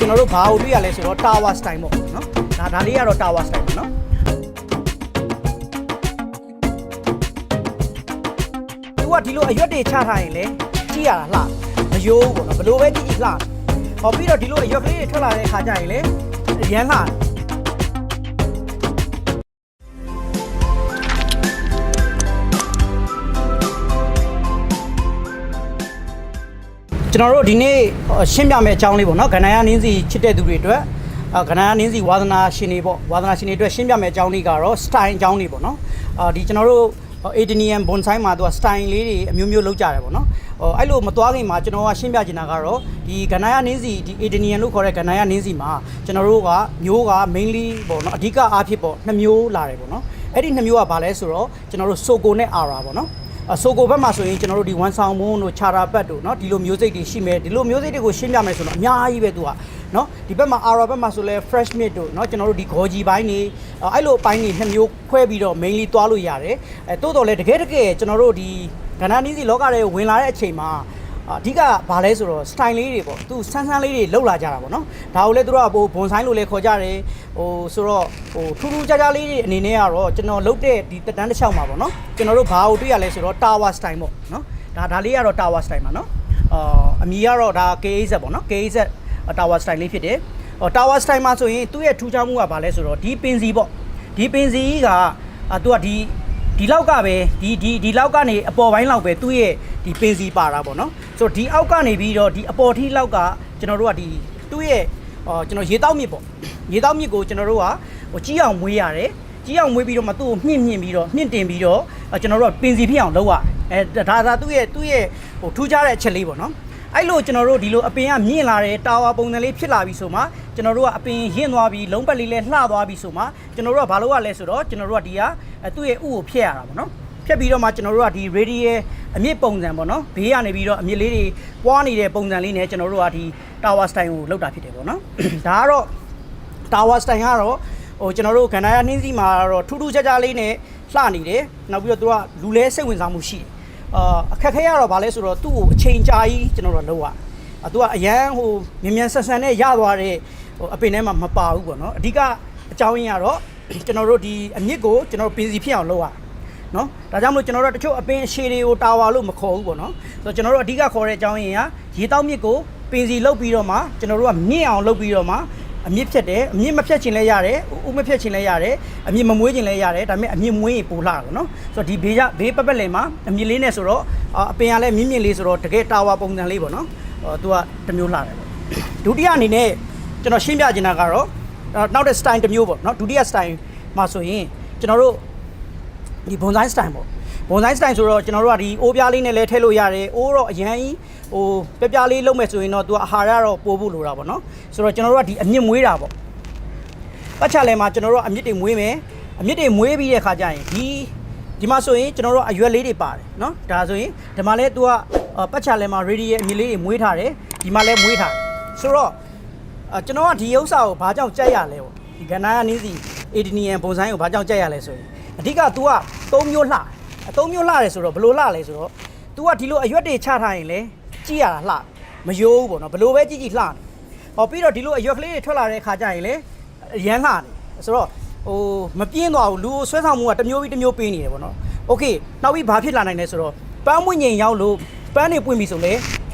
ကျွန်တော်တို့ဘာကိုတွေ့ရလဲဆိုတော့ tower style ပေါ့နော်ဒါဒါလေးကတော့ tower style ပေါ့နော်သူကဒီလိုအရွက်တွေချထားရင်လေကြည့်ရတာလှမယိုးဘူးပေါ့နော်ဘလို့ပဲကြည့်ကြည့်လှဟောပြီးတော့ဒီလိုအရွက်ကလေးတွေထွက်လာတဲ့ခါကျရင်လေရမ်းလှ ကျွန်တော်တို့ဒီနေ့ရှင်းပြမယ့်အကြောင်းလေးပေါ့နော်ကဏ္ဍရနင်းစီချစ်တဲ့သူတွေအတွက်အာကဏ္ဍရနင်းစီဝါသနာရှင်တွေပေါ့ဝါသနာရှင်တွေအတွက်ရှင်းပြမယ့်အကြောင်းလေးကတော့ style အကြောင်းလေးပေါ့နော်အာဒီကျွန်တော်တို့ Adenian bonsai မှာသူက style လေးတွေအမျိုးမျိုးလုပ်ကြတယ်ပေါ့နော်ဟိုအဲ့လိုမသွားခင်မှာကျွန်တော်ကရှင်းပြချင်တာကတော့ဒီကဏ္ဍရနင်းစီဒီ Adenian လို့ခေါ်တဲ့ကဏ္ဍရနင်းစီမှာကျွန်တော်တို့ကမျိုးက mainly ပေါ့နော်အဓိကအားဖြင့်ပေါ့နှစ်မျိုးလာတယ်ပေါ့နော်အဲ့ဒီနှစ်မျိုးကဘာလဲဆိုတော့ကျွန်တော်တို့ Soko နဲ့ Ara ပေါ့နော်အ ဆိုကိုဘက်မှာဆိုရင်ကျွန်တော်တို့ဒီဝန်ဆောင်မုန်းတို့ခြာရာပတ်တို့เนาะဒီလိုမျိုးစိတ်တွေရှိမယ်ဒီလိုမျိုးစိတ်တွေကိုရှင်းပြမယ်ဆိုတော့အများကြီးပဲသူကเนาะဒီဘက်မှာ ara ဘက်မှာဆိုလဲ fresh meat တို့เนาะကျွန်တော်တို့ဒီ goji ဘိုင်းနေအဲ့လိုအပိုင်းတွေနှစ်မျိုးခွဲပြီးတော့ mainly သွားလို့ရတယ်အဲတိုးတော်လဲတကယ်တကယ်ကျွန်တော်တို့ဒီကဏ္ဍနီးစီလောကထဲဝင်လာတဲ့အချိန်မှာ အဓိကဘာလဲဆိုတော့ style လေးတွေပေါ့သူဆန်းဆန်းလေးတွေလောက်လာကြတာပေါ့နော်ဒါကိုလည်းသူတို့ကဟိုဘွန်ဆိုင်လို့လည်းခေါ်ကြတယ်ဟိုဆိုတော့ဟိုထူးထူးခြားခြားလေးတွေအနေနဲ့ကတော့ကျွန်တော်လုတ်တဲ့ဒီတက်တန်းတစ်ချောင်းမှာပေါ့နော်ကျွန်တော်တို့ဘာကိုတွေ့ရလဲဆိုတော့ tower style ပေါ့နော်ဒါဒါလေးကတော့ tower style မှာနော်အာအမီကတော့ဒါ KAZ ပေါ့နော် KAZ tower style လေးဖြစ်တယ်ဟို tower style မှာဆိုရင်သူ့ရဲ့ထူးခြားမှုကဘာလဲဆိုတော့ဒီပင်စီပေါ့ဒီပင်စီကအာသူကဒီ ဒီလောက်ကပဲဒီဒီဒီလောက်ကနေအပေါ်ပိုင်းလောက်ပဲသူ့ရဲ့ဒီပင်စီပါတာပေါ့နော်ဆိုတော့ဒီအောက်ကနေပြီးတော့ဒီအပေါ်ထိလောက်ကကျွန်တော်တို့ကဒီသူ့ရဲ့အော်ကျွန်တော်ရေတောက်မြစ်ပေါ့ရေတောက်မြစ်ကိုကျွန်တော်တို့ကဟိုကြီးအောင်မွေးရတယ်ကြီးအောင်မွေးပြီးတော့မှသူ့ကိုမြင့်မြင့်ပြီးတော့မြင့်တင်ပြီးတော့အော်ကျွန်တော်တို့ကပင်စီဖြစ်အောင်လုပ်ရတယ်အဲဒါဒါသူ့ရဲ့သူ့ရဲ့ဟိုထူးခြားတဲ့အချက်လေးပေါ့နော် အဲ့လိုကျွန်တော်တို့ဒီလိုအပင်ကမြင့်လာတယ်တာဝါပုံစံလေးဖြစ်လာပြီဆိုမှကျွန်တော်တို့ကအပင်ရင့်သွားပြီလုံးပတ်လေးလဲလှသွားပြီဆိုမှကျွန်တော်တို့ကဘာလုပ်ရလဲဆိုတော့ကျွန်တော်တို့ကဒီကအဲသူ့ရဲ့ဥကိုဖျက်ရတာပေါ့နော်ဖြတ်ပြီးတော့မှကျွန်တော်တို့ကဒီ radial အမြင့်ပုံစံပေါ့နော်ဘေးကနေပြီးတော့အမြင့်လေးတွေပွားနေတဲ့ပုံစံလေးနဲ့ကျွန်တော်တို့ကဒီ tower style ကိုလောက်တာဖြစ်တယ်ပေါ့နော်ဒါကတော့ tower style ကတော့ဟိုကျွန်တော်တို့ခန္ဓာရနှင်းစီမှာတော့ထူးထူးခြားခြားလေးနဲ့လှနေတယ်နောက်ပြီးတော့သူကလူလဲစိတ်ဝင်စားမှုရှိတယ် အာအခက်ခဲရတော့ဗာလဲဆိုတော့သူ့ကိုအချိန်ကြာကြီးကျွန်တော်တို့လောက်ရအသူကအရန်ဟိုမြန်မြန်ဆက်ဆန်နဲ့ရသွားတဲ့ဟိုအပင်ထဲမှာမပါဘူးပေါ့နော်အဓိကအကြောင်းရင်းကတော့ကျွန်တော်တို့ဒီအမြင့်ကိုကျွန်တော်တို့ပင်စီဖြစ်အောင်လုပ်ရနော်ဒါကြောင့်မလို့ကျွန်တော်တို့တချို့အပင်အရှည်တွေကိုတာဝါလို့မခေါ်ဘူးပေါ့နော်ဆိုတော့ကျွန်တော်တို့အဓိကခေါ်တဲ့အကြောင်းရင်းကရေတောက်မြစ်ကိုပင်စီလုတ်ပြီးတော့မှကျွန်တော်တို့ကမြင့်အောင်လုတ်ပြီးတော့မှ အမြင့်ဖြတ်တယ်အမြင့်မဖြတ်ချင်လဲရတယ်ဥမဖြတ်ချင်လဲရတယ်အမြင့်မမွေးချင်လဲရတယ်ဒါပေမဲ့အမြင့်မွေးရင်ပိုလှတာပေါ့နော်ဆိုတော့ဒီဘေးကဘေးပက်ပက်လင်မှာအမြင့်လေးနဲ့ဆိုတော့အာအပင်ကလည်းမြင့်မြင့်လေးဆိုတော့တကယ်တာဝါပုံစံလေးပေါ့နော်ဟိုသူကတစ်မျိုးလှတယ်ပေါ့ဒုတိယအနေနဲ့ကျွန်တော်ရှင်းပြချင်တာကတော့အော်နောက်တဲ့ style တစ်မျိုးပေါ့နော်ဒုတိယ style မှာဆိုရင်ကျွန်တော်တို့ဒီဘွန်ဆိုင်စတိုင်ပေါ့ ဘွန်ဆိုင်စတိုင်ဆိုတော့ကျွန်တော်တို့ကဒီအိုးပြားလေးနဲ့လည်းထည့်လို့ရတယ်အိုးတော့အရန်ကြီးဟိုပြပြလေးလုံးမယ်ဆိုရင်တော့သူကအာဟာရတော့ပို့ဖို့လိုတာပေါ့နော်ဆိုတော့ကျွန်တော်တို့ကဒီအမြင့်မွေးတာပေါ့ပတ်ချလဲမှာကျွန်တော်တို့ကအမြင့်တွေမွေးမယ်အမြင့်တွေမွေးပြီးတဲ့ခါကျရင်ဒီဒီမှာဆိုရင်ကျွန်တော်တို့အရွက်လေးတွေပါတယ်နော်ဒါဆိုရင်ဒီမှာလဲသူကပတ်ချလဲမှာ ready ရဲ့အမြင့်လေးတွေမွေးထားတယ်ဒီမှာလဲမွေးထားတယ်ဆိုတော့အာကျွန်တော်ကဒီဥစ္စာကိုဘာကြောင့်ကြိုက်ရလဲပေါ့ဒီကဏ္ဍကနည်းစီအေဒီနီယန်ပုံစံကိုဘာကြောင့်ကြိုက်ရလဲဆိုရင်အဓိက तू က၃မျိုးလှ အ၃မျိုးလှတယ်ဆိုတော့ဘလို့လှလဲဆိုတော့ तू ကဒီလိုအရွက်တွေချထားရင်လေကြည့်ရတာလှမယိုးဘူးပေါ့နော်ဘလို့ပဲကြည့်ကြည့်လှတယ်ဟောပြီးတော့ဒီလိုအရွက်ကလေးတွေထွက်လာတဲ့ခါကျရင်လေရမ်းလှတယ်ဆိုတော့ဟိုမပြင်းသွားဘူးလူကိုဆွဲဆောင်မှုကတစ်မျိုးပြီးတစ်မျိုးပေးနေတယ်ပေါ့နော်โอเคနောက်ပြီးဘာဖြစ်လာနိုင်လဲဆိုတော့ပန်းမွင့်ငိန်ရောက်လို့ပန်းတွေပွင့်ပြီဆိုလေ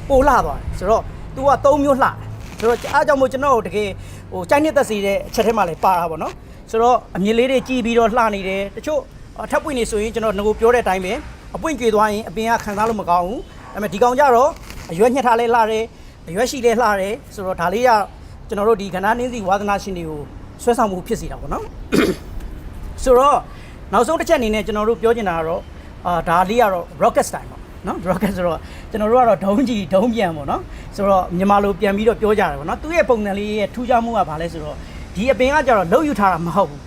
ပိုလှသွားတယ်ဆိုတော့ तू က၃မျိုးလှတယ်ဆိုတော့အားကြောင့်မို့ကျွန်တော်တို့တကယ်ဟိုစိုက်နှစ်သက်စီတဲ့အချက်ထဲမှာလည်းပါတာပေါ့နော် ဆိုတော့အမြင်လေးတွေကြည်ပြီးတော့လှနေတယ်တချို့အ ထပ်ပွင့်နေဆိုရင်ကျွန်တော်ငကိုပြောတဲ့အတိုင်းပဲအပွင့်ကြွေသွားရင်အပင်ကခံစားလို့မကောင်းဘူးဒါပေမဲ့ဒီကောင်ကြတော့အရွက်ညှက်ထားလဲလှတယ်အရွက်ရှိလဲလှတယ်ဆိုတော့ဒါလေးကကျွန်တော်တို့ဒီကဏ္ဍနင်းစီဝါသနာရှင်တွေကိုဆွဲဆောင်မှုဖြစ်စေတာပေါ့နော်ဆိုတော့နောက်ဆုံးတစ်ချက်အနေနဲ့ကျွန်တော်တို့ပြောချင်တာကတော့အာဒါလေးကတော့ rocket style ပေါ့နော် rocket ဆိုတော့ကျွန်တော်တို့ကတော့ဒုံးကြီးဒုံးပြန်ပေါ့နော်ဆိုတော့မြန်မာလိုပြန်ပြီးတော့ပြောကြတယ်ပေါ့နော်သူ့ရဲ့ပုံစံလေးရဲ့ထူးခြားမှုကဘာလဲဆိုတော့ဒီအပင်ကကြတော့လှုပ်ယူထားတာမဟုတ်ဘူး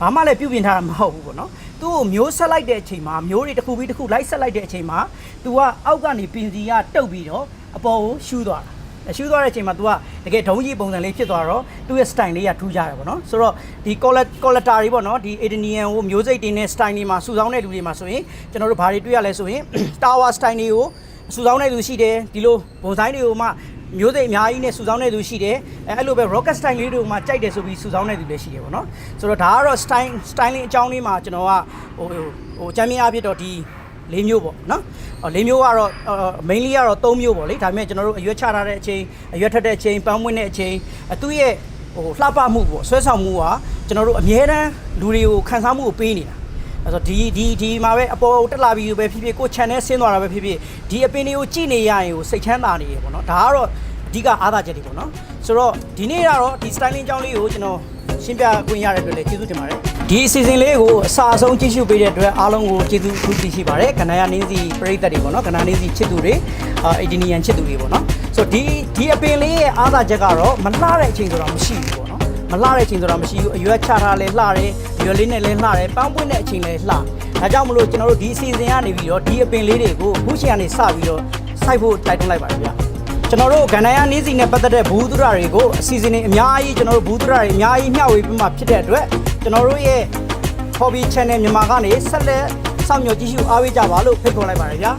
ဘာမှလည်းပြုပြင်ထားတာမဟုတ်ဘူးပေါ့နော် သူ့ကိုမျိုးဆက်လိုက်တဲ့အချိန်မှာမျိုးတွေတစ်ခုပြီးတစ်ခုလိုက်ဆက်လိုက်တဲ့အချိန်မှာ तू ကအောက်ကနေပင်စီကတုတ်ပြီးတော့အပေါ်ကိုရှူးသွားတာရှူးသွားတဲ့အချိန်မှာ तू ကတကယ်ဒုံးကြီးပုံစံလေးဖြစ်သွားတော့သူ့ရဲ့ style လေးကထူးကြတယ်ပေါ့နော်ဆိုတော့ဒီ collar collar တွေပေါ့နော်ဒီ Adenian ကိုမျိုးစိတ်တွေနဲ့ style တွေမှာစုဆောင်းတဲ့လူတွေမှာဆိုရင်ကျွန်တော်တို့ဘာတွေတွေ့ရလဲဆိုရင် tower style တွေကိုစုဆောင်းတဲ့လူရှိတယ်ဒီလိုဘုံဆိုင်တွေကိုမှ မျိုးစိတ်အများကြီးနဲ့စုဆောင်းတဲ့သူရှိတယ်အဲအဲ့လိုပဲ rocket style လေးတို့မှကြိုက်တယ်ဆိုပြီးစုဆောင်းတဲ့သူလည်းရှိတယ်ပေါ့နော်ဆိုတော့ဒါကတော့ style styling အကြောင်းလေးမှာကျွန်တော်ကဟိုဟိုချမ်းမြေအားဖြစ်တော့ဒီလေးမျိုးပေါ့နော်အော်လေးမျိုးကတော့ mainly ကတော့၃မျိုးပေါ့လေဒါပေမဲ့ကျွန်တော်တို့အရွက်ချထားတဲ့အချိန်အရွက်ထက်တဲ့အချိန်ပန်းမွင့်တဲ့အချိန်အသူ့ရဲ့ဟိုလှပမှုပေါ့ဆွဲဆောင်မှုကကျွန်တော်တို့အများတန်းလူတွေကိုခန်းစားမှုကိုပေးနေတာ အဲ့တော့ဒီဒီဒီမှာပဲအပေါ်တက်လာပြီးပဲဖြစ်ဖြစ်ကို channel ဆင်းသွားတာပဲဖြစ်ဖြစ်ဒီအပင်တွေကိုကြည့်နေရရင်ကိုစိတ်ချမ်းသာနေရပေါ့နော်ဒါကတော့အဓိကအားသာချက်တွေပေါ့နော်ဆိုတော့ဒီနေ့ကတော့ဒီ styling ကြောင်းလေးကိုကျွန်တော်ရှင်းပြခွင့်ရတဲ့အတွက်လည်းကျေးဇူးတင်ပါတယ်ဒီအစီအစဉ်လေးကိုအစာအဆုံးကြည့်ရှုပေးတဲ့အတွက်အားလုံးကိုကျေးဇူးအထူးတင်ရှိပါတယ်ကနယာနင်းစီပရိသတ်တွေပေါ့နော်ကနယာနင်းစီချစ်သူတွေအာအီဒီနီယန်ချစ်သူတွေပေါ့နော်ဆိုတော့ဒီဒီအပင်လေးရဲ့အားသာချက်ကတော့မလှတဲ့အချိန်ဆိုတာမရှိဘူးပေါ့နော်မလှတဲ့အချိန်ဆိုတာမရှိဘူးအရွက်ချထားလဲလှတယ် ရွက်လေးနဲ့လဲလှတယ်ပန်းပွင့်တဲ့အချိန်လဲလှဒါကြောင့်မလို့ကျွန်တော်တို့ဒီအစီအစဉ်ကနေပြီးတော့ဒီအပင်လေးတွေကိုခုချိန်ကနေစပြီးတော့စိုက်ဖို့တိုက်တွန်းလိုက်ပါတယ်ဗျာကျွန်တော်တို့ကန္နယနည်းစီနဲ့ပတ်သက်တဲ့ဘူးသူရတွေကိုအစီအစဉ်တွေအများကြီးကျွန်တော်တို့ဘူးသူရတွေအများကြီးမျှဝေပြီးမှဖြစ်တဲ့အတွက်ကျွန်တော်တို့ရဲ့ hobby channel မြန်မာကနေဆက်လက်စောင့်မျှော်ကြည့်ရှုအားပေးကြပါလို့ဖိတ်ခေါ်လိုက်ပါတယ်ဗျာ